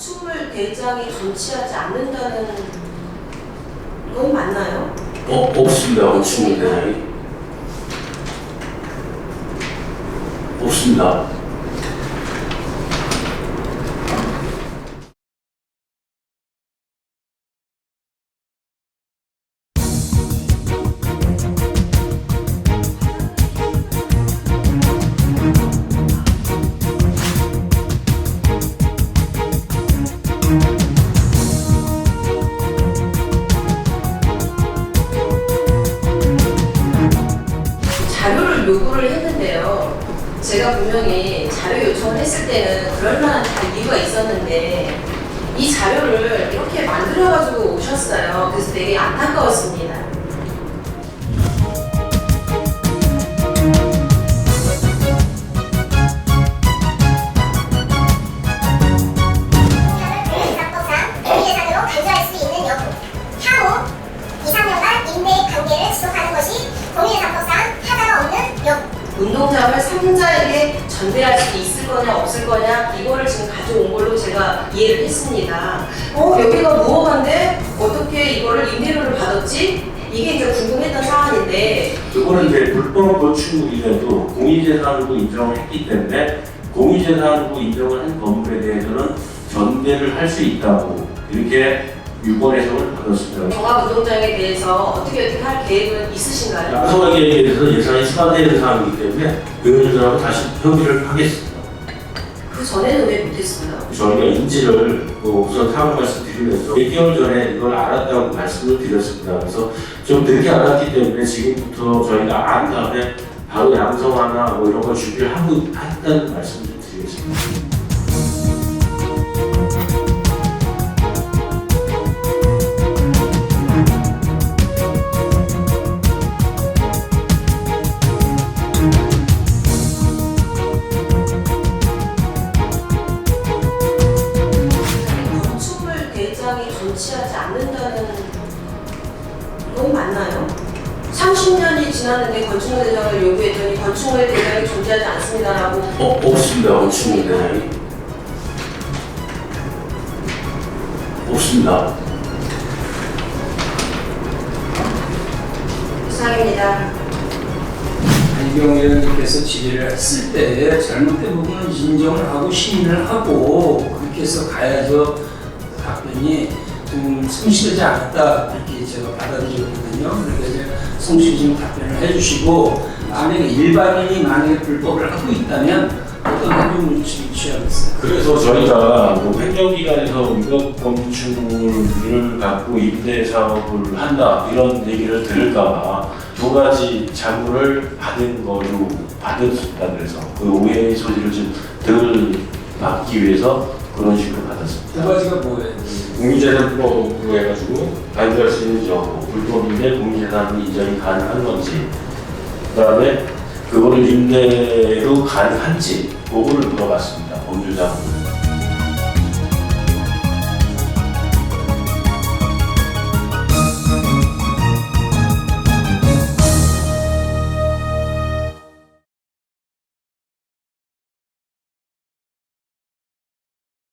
건축물 대장이 존치하지 않는다는 건 맞나요? 어, 없습니다. 건축물 대장이. 없습니다. 제가 분명히 자료 요청을 했을 때는 그럴 만한 다 이유가 있었는데 이 자료를 이렇게 만들어가지고 오셨어요. 그래서 되게 안타까웠습니다. 운동장을 삼자에게 전대할 수 있을 거냐 없을 거냐 이거를 지금 가져온 걸로 제가 이해를 했습니다. 어 여기가 무허가인데 어떻게 이거를 임대료를 받았지? 이게 이제 궁금했던 사안인데 그거는 이제 불법 건축물이라도 공유재산으로 인정을 했기 때문에 공유재산으로 인정을 한 건물에 대해서는 전대를 할 수 있다고 이렇게 유권 해석을 받았습니다. 종합운동장에 대해서 어떻게 어떻게 할 계획은 있으신가요? 양성하게 대해서 예산이 추가되는 사항이기 때문에 의원님들하고 다시 협의를 하겠습니다. 그 전에는 왜 못했어요? 저희가 인지를 뭐 우선 사과 말씀드리면서 1개월 전에 이걸 알았다고 말씀을 드렸습니다. 그래서 좀 늦게 알았기 때문에 지금부터 저희가 안 다음에 바로 양성하나 뭐 이런 거 준비를 하고 했다는 말씀을 좀 드리겠습니다. 30년이 지났는데 건축물 대장을 요구했더니 건축물 대장이 존재하지 않습니다라고 어, 없습니다. 건축물 대장이. 없습니다. 이상입니다. 한경 의원님께서 질의를 했을 때 잘못된 부분은 인정을 하고 시인을 하고 그렇게 해서 가야죠 답변이 좀 성실하지 않았다 이렇게 제가 받아들였거든요. 이제 성실히 답변을 해주시고 만약에 일반인이 만약에 불법을 하고 있다면 어떤 행동을 취- 취하겠어요? 그래서 저희가 뭐 행정기관에서 위법 건축물을 갖고 임대 사업을 한다 이런 얘기를 들을까봐 두 가지 자문을 받은 거로 받았습니다. 그래서 그 오해의 소지를 좀 덜 막기 위해서 그런 식으로 두 받았습니다. 가지가 뭐예요? 공유재산법으로 해가지고 발표할 수 있는 여부, 불법인데 공유재산 이전이 가능한 건지, 그 다음에 그거를 임대로 가능한지, 그거를 물어봤습니다. 법률자분.